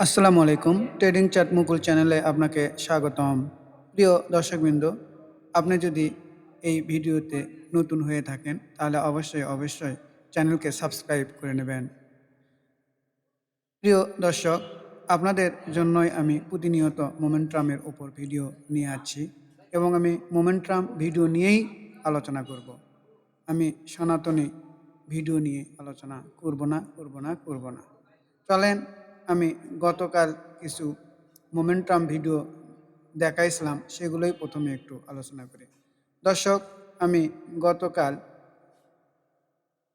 আসসালামু আলাইকুম। ট্রেডিং চাট মুকুল চ্যানেলে আপনাকে স্বাগতম। প্রিয় দর্শকবৃন্দ, আপনি যদি এই ভিডিওতে নতুন হয়ে থাকেন, তাহলে অবশ্যই অবশ্যই চ্যানেলকে সাবস্ক্রাইব করে নেবেন। প্রিয় দর্শক, আপনাদের জন্যই আমি প্রতিনিয়ত মোমেন্ট্রামের ওপর ভিডিও নিয়ে আসছি এবং আমি মোমেন্ট্রাম ভিডিও নিয়েই আলোচনা করব। আমি সনাতনী ভিডিও নিয়ে আলোচনা করব না করব না করব না। চলেন আমি গতকাল কিছু মোমেন্টাম ভিডিও দেখাইছিলাম, সেগুলোই প্রথমে একটু আলোচনা করি। দর্শক, আমি গতকাল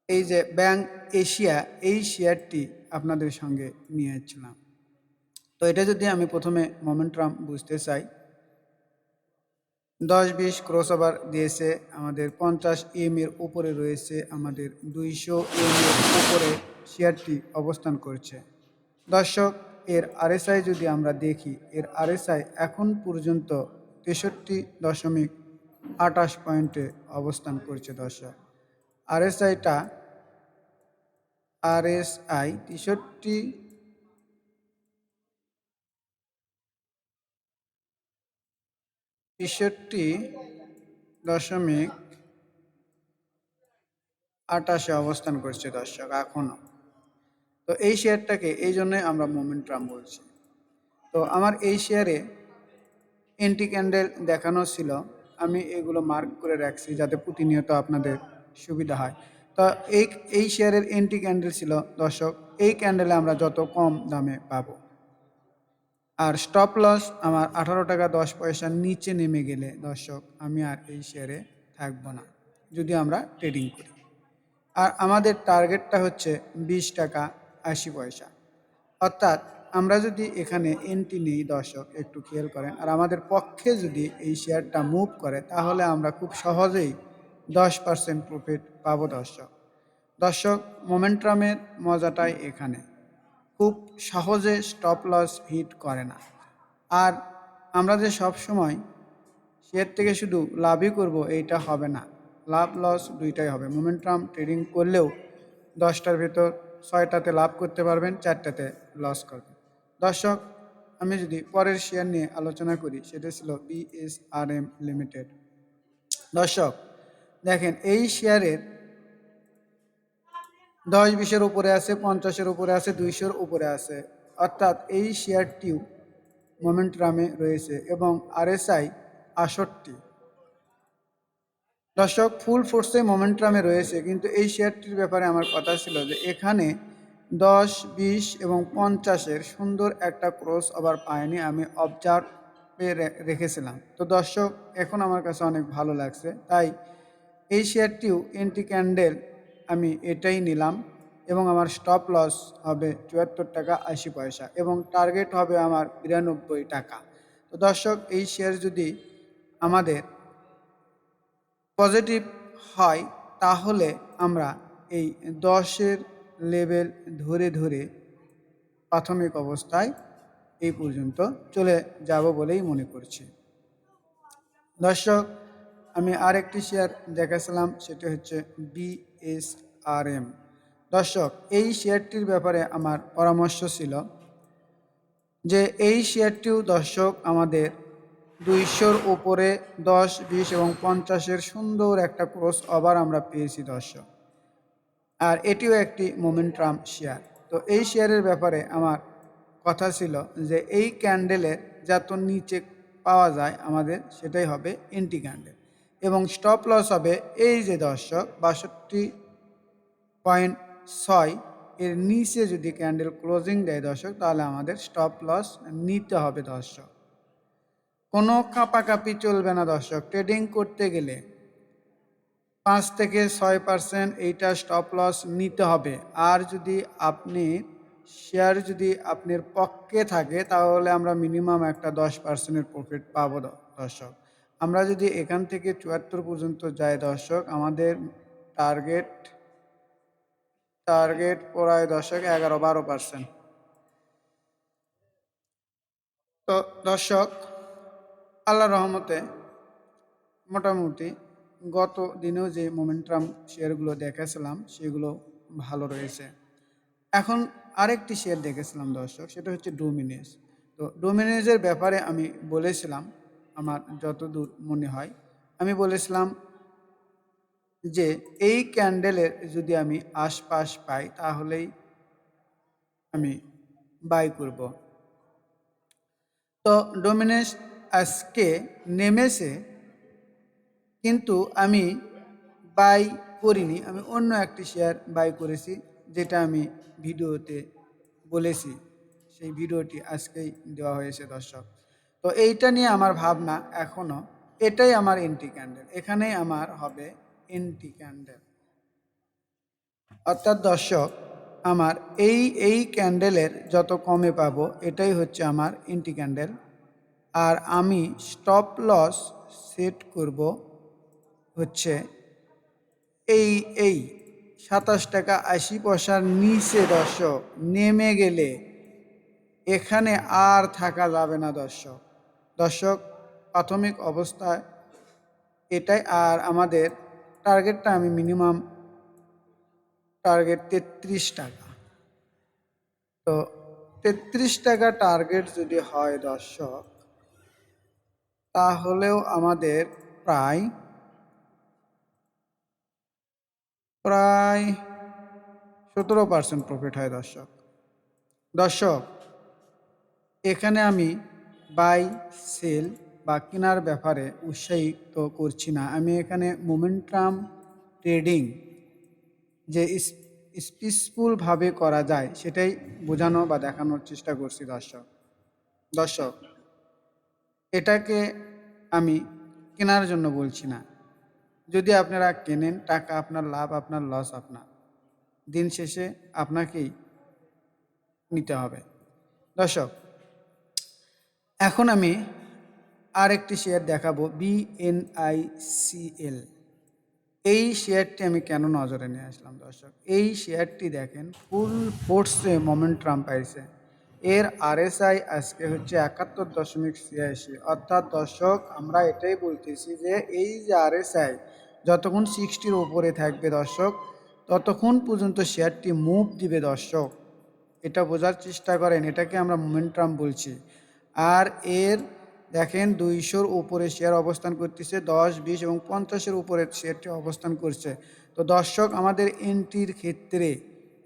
এই যে ব্যাংক এশিয়া, এই শেয়ারটি আপনাদের সঙ্গে নিয়ে এসেছিলাম তো এটা যদি আমি প্রথমে মোমেন্টাম বুঝতে চাই, দশ বিশ ক্রস ওভার দিয়েছে, আমাদের পঞ্চাশ এম এর উপরে রয়েছে, আমাদের দুইশো এম এর উপরে শেয়ারটি অবস্থান করছে। দর্শক, এর আরএসআই যদি আমরা দেখি, এর আরএসআই এখন পর্যন্ত তেষট্টি দশমিক আটাশ পয়েন্টে অবস্থান করছে দর্শক। আরএসআইটা আরএসআই তেষট্টি তেষট্টি দশমিক আটাশে অবস্থান করছে দর্শক এখনও তো এই শেয়ারটাকে এই জন্যই আমরা মোমেন্ট ট্রাম বলছি। তো আমার এই শেয়ারে এন্টি ক্যান্ডেল দেখানো ছিল। আমি এগুলো মার্ক করে রাখছি যাতে প্রতিনিয়ত আপনাদের সুবিধা হয়। তো এই এই শেয়ারের এন্টি ক্যান্ডেল ছিল। দর্শক, এই ক্যান্ডেলে আমরা যত কম দামে পাব। আর স্টপ লস আমার আঠারো টাকা দশ পয়সার নিচে নেমে গেলে দর্শক, আমি আর এই শেয়ারে থাকব না। যদি আমরা ট্রেডিং করি। আর আমাদের টার্গেটটা হচ্ছে বিশ টাকা আশি পয়সা। অর্থাৎ আমরা যদি এখানে এন্ট্রি নেই, দর্শক, একটু খেয়াল করেন। আর আমাদের পক্ষে যদি এই শেয়ারটা মুভ করে, তাহলে আমরা খুব সহজেই দশ পার্সেন্ট প্রফিট পাবো দর্শক। দর্শক মোমেন্ট্রামের মজাটাই এখানে। খুব সহজে স্টপ লস হিট করে না। আর আমরা যে সব সময় শেয়ার থেকে শুধু লাভই করব, এইটা হবে না। লাভ লস দুইটাই হবে। মোমেন্ট্রাম ট্রেডিং করলেও দশটার ভেতর ছয়টাতে লাভ করতে পারবেন, চারটাতে লস করবেন। দর্শক, আমি যদি পরের শেয়ার নিয়ে আলোচনা করি, সেটা ছিল বিএসআরএম লিমিটেড দর্শক, দেখেন এই শেয়ারের দশ, বিশের উপরে আছে, পঞ্চাশের উপরে আছে, দুইশোর উপরে আছে। অর্থাৎ এই শেয়ারটিও মোমেন্ট্রামে রয়েছে এবং আরএসআই আষট্টি দর্শক ফুল ফোর্সে মোমেন্ট্রামে রয়েছে, কিন্তু এই শেয়ারটির ব্যাপারে আমার কথা ছিল যে এখানে দশ, বিশ এবং পঞ্চাশের সুন্দর একটা ক্রস ওভার পায়নি আমি অবজার্ভে রেখেছিলাম। তো দর্শক, এখন আমার কাছে অনেক ভালো লাগছে, তাই এই শেয়ারটিও এন্টি ক্যান্ডেল আমি এটাই নিলাম এবং আমার স্টপ লস হবে চুয়াত্তর টাকা আশি পয়সা এবং টার্গেট হবে আমার বিরানব্বই টাকা। তো দর্শক, এই শেয়ার যদি আমাদের পজিটিভ হয়, তাহলে আমরা এই দশের লেভেল ধরে ধরে প্রাথমিক অবস্থায় এই পর্যন্ত চলে যাব বলেই মনে করছি। দর্শক, আমি আর একটি শেয়ার দেখাছিলাম সেটি হচ্ছে বিএসআরএম দর্শক, এই শেয়ারটির ব্যাপারে আমার পরামর্শ ছিল যে, এই শেয়ারটিও দর্শক আমাদের দুইশোর উপরে দশ, বিশ এবং পঞ্চাশের সুন্দর একটা ক্রস ওভার আমরা পেয়েছি, দর্শক। আর এটিও একটি মোমেন্ট্রাম শেয়ার। তো এই শেয়ারের ব্যাপারে আমার কথা ছিল যে এই ক্যান্ডেলের যত নিচে পাওয়া যায় আমাদের সেটাই হবে এন্টি ক্যান্ডেল। এবং স্টপ লস হবে এই যে, দর্শক, বাষট্টি পয়েন্ট ছয় এর নিচে যদি ক্যান্ডেল ক্লোজিং দেয়, দর্শক, তাহলে আমাদের স্টপ লস নিতে হবে, দর্শক। কোনো কাপাকাপি চলবে না দর্শক। ট্রেডিং করতে গেলে পাঁচ থেকে ছয় পার্সেন্ট এইটা স্টপ লস নিতে হবে। আর যদি আপনি শেয়ার যদি আপনার পক্ষে থাকে, তাহলে আমরা মিনিমাম একটা দশ পার্সেন্টের প্রফিট পাবো দর্শক। আমরা যদি এখান থেকে চুয়াত্তর পর্যন্ত যাই দর্শক, আমাদের টার্গেট টার্গেট প্রায় দর্শক এগারো বারো পার্সেন্ট তো দর্শক আল্লাহ রহমতে মোটামুটি গত দিনেও যে মোমেন্টাম শেয়ারগুলো দেখেছিলাম, সেগুলো ভালো রয়েছে। এখন আরেকটি শেয়ার দেখেছিলাম দর্শক, সেটা হচ্ছে ডোমিনেস তো ডোমিনেসের ব্যাপারে আমি বলেছিলাম, আমার যতদূর মনে হয়, আমি বলেছিলাম যে এই ক্যান্ডেলের যদি আমি আশপাশ পাই, তাহলেই আমি বাই করব। তো ডোমিনেস আজকে নেমেছে, কিন্তু আমি বাই করিনি। আমি অন্য একটি শেয়ার বাই করেছি, যেটা আমি ভিডিওতে বলেছি। সেই ভিডিওটি আজকেই দেওয়া হয়েছে, দর্শক। তো এইটা নিয়ে আমার ভাবনা এখনও এটাই আমার এন্টি ক্যান্ডেল এখানেই আমার হবে এন্টি ক্যান্ডেল অর্থাৎ দর্শক, আমার এই এই ক্যান্ডেলের যত কমে পাবো, এটাই হচ্ছে আমার এন্টি ক্যান্ডেল আর আমি স্টপ লস সেট করব হচ্ছে এই এই সাতাশ টাকা আশি পয়সার নিচে দর্শক, নেমে গেলে এখানে আর থাকা যাবে না দর্শক। দর্শক, প্রাথমিক অবস্থায় এটাই আর আমাদের টার্গেটটা আমি মিনিমাম টার্গেট তেত্রিশ টাকা। তো তেত্রিশ টাকা টার্গেট যদি হয় দর্শক তাহলেও আমাদের প্রায় প্রায় সতেরো পার্সেন্ট প্রফিট হয় দর্শক। দর্শক, এখানে আমি বাই সেল বা কেনার ব্যাপারে উৎসাহিত করছি না। আমি এখানে মোমেন্টাম ট্রেডিং যে স্পিসফুলভাবে করা যায় সেটাই বোঝানো বা দেখানোর চেষ্টা করছি দর্শক। দর্শক এটাকে আমি কেনার জন্য বলছি না। যদি আপনারা কেনেন, টাকা আপনার লাভ, আপনার লস আপনার দিন শেষে আপনাকেই নিতে হবে। দর্শক, এখন আমি আরেকটি শেয়ার দেখাবো বিএনআইসিএল এই শেয়ারটি আমি কেন নজরে নিয়ে আসলাম দর্শক? এই শেয়ারটি দেখেন ফুল ফোর্সে মোমেন্ট ট্রাম্প পাইছে। এর আরএসআই আজকে হচ্ছে একাত্তর দশমিক ছিয়াশি। অর্থাৎ দর্শক, আমরা এটাই বলতেছি যে এই যে আরএসআই যতক্ষণ সিক্সটির ওপরে থাকবে দর্শক, ততক্ষণ পর্যন্ত শেয়ারটি মুভ দিবে দর্শক। এটা বোঝার চেষ্টা করেন, এটাকে আমরা মোমেন্টাম বলছি। আর এর, দেখেন দুইশোর উপরে শেয়ার অবস্থান করতেছে, দশ, বিশ এবং পঞ্চাশের উপরে শেয়ারটি অবস্থান করছে। তো দর্শক, আমাদের এন্ট্রির ক্ষেত্রে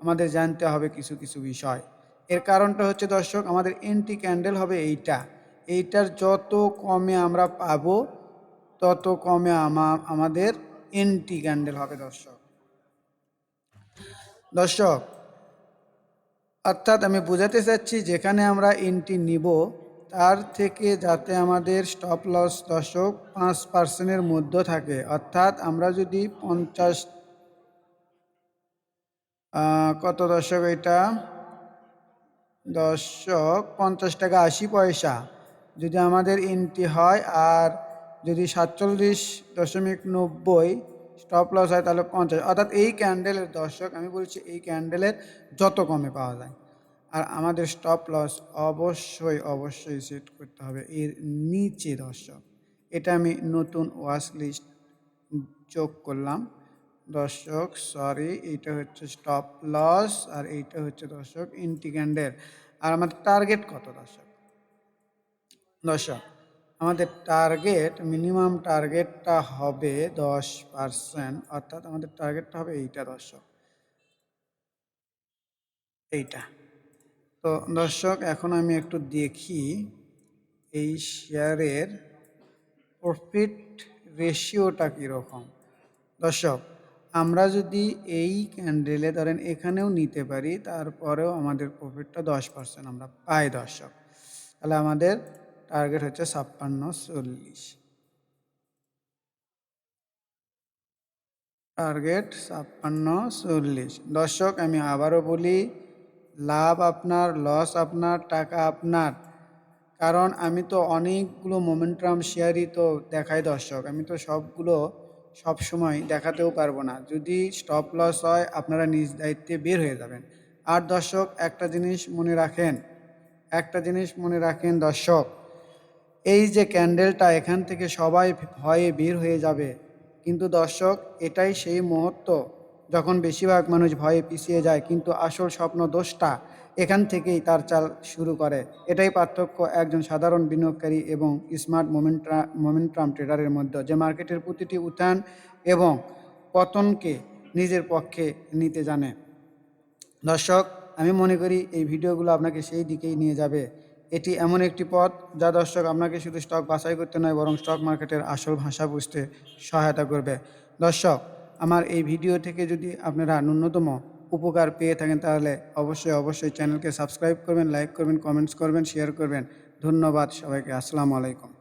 আমাদের জানতে হবে কিছু কিছু বিষয়। এর কারণটা হচ্ছে দর্শক, আমাদের এন্ট্রি ক্যান্ডেল হবে এইটা। এইটার যত কমে আমরা পাবো, তত কমে আমা, আমাদের এন্ট্রি ক্যান্ডেল হবে দর্শক। দর্শক, অর্থাৎ আমি বোঝাতে চাচ্ছি যেখানে আমরা এন্ট্রি নিব, তার থেকে যাতে আমাদের স্টপ লস দশক পাঁচ পার্সেন্টের মধ্যে থাকে। অর্থাৎ আমরা যদি পঞ্চাশ কত দশক এটা দশক পঞ্চাশ টাকা আশি পয়সা। যদি আমাদের এন্ট্রি হয় আর যদি সাতচল্লিশ দশমিক নব্বই স্টপ লস হয় তাহলে পঞ্চাশ। অর্থাৎ এই ক্যান্ডেলের দর্শক, আমি বলছি এই ক্যান্ডেলের যত কমে পাওয়া যায়। আর আমাদের স্টপ লস অবশ্যই অবশ্যই সেট করতে হবে এর নিচে দর্শক। এটা আমি নতুন ওয়াশ লিস্ট যোগ করলাম। দর্শক সরি এইটা হচ্ছে স্টপ লস আর এইটা হচ্ছে দর্শক ইন্টি ক্যান্ডেল আর আমাদের টার্গেট কত দর্শক? দর্শক, আমাদের টার্গেট মিনিমাম টার্গেটটা হবে দশ পার্সেন্ট অর্থাৎ আমাদের টার্গেটটা হবে এইটা দর্শক। এইটা। তো দর্শক, এখন আমি একটু দেখি এই শেয়ারের প্রফিট রেশিওটা কীরকম? দর্শক আমরা যদি এই ক্যান্ডেলে ধরেন এখানেও নিতে পারি, তারপরেও আমাদের প্রফিটটা দশ পার্সেন্ট আমরা পাই দর্শক। তাহলে আমাদের টার্গেট হচ্ছে ছাপ্পান্ন চল্লিশ। টার্গেট ছাপ্পান্ন চল্লিশ। দর্শক, আমি আবারও বলি, লাভ আপনার লস আপনার, টাকা আপনার। কারণ আমি তো অনেকগুলো মোমেন্টাম শেয়ারই তো দেখাই দর্শক। আমি তো সবগুলো সব সময় দেখাতেও পারব না। যদি স্টপ লস হয়, আপনারা নিজ দায়িত্বে বের হয়ে যাবেন। আর দর্শক, একটা জিনিস মনে রাখেন, একটা জিনিস মনে রাখেন দর্শক, এই যে ক্যান্ডেলটা এখান থেকে সবাই ভয়ে বের হয়ে যাবে। কিন্তু দর্শক, এটাই সেই মুহূর্ত। যখন বেশিরভাগ মানুষ ভয়ে পিছিয়ে যায়, কিন্তু আসল স্বপ্ন দোষটা এখান থেকেই তার চাল শুরু করে। এটাই পার্থক্য একজন সাধারণ বিনিয়োগকারী এবং স্মার্ট মোমেন্ট্রা মোমেন্টাম ট্রেডারের মধ্যে, যে মার্কেটের প্রতিটি উত্থান এবং পতনকে নিজের পক্ষে নিতে জানে। দর্শক, আমি মনে করি এই ভিডিওগুলো আপনাকে সেই দিকেই নিয়ে যাবে। এটি এমন একটি পথ যা দর্শক আপনাকে শুধু স্টক বাছাই করতে নয়, বরং স্টক মার্কেটের আসল ভাষা বুঝতে সহায়তা করবে। দর্শক আমার এই ভিডিও থেকে যদি আপনারা ন্যূনতম উপকার পেয়ে থাকেন তাহলে অবশ্যই অবশ্যই চ্যানেলকে সাবস্ক্রাইব করবেন, লাইক করবেন, কমেন্টস করবেন, শেয়ার করবেন। ধন্যবাদ সবাইকে, আসসালামু আলাইকুম।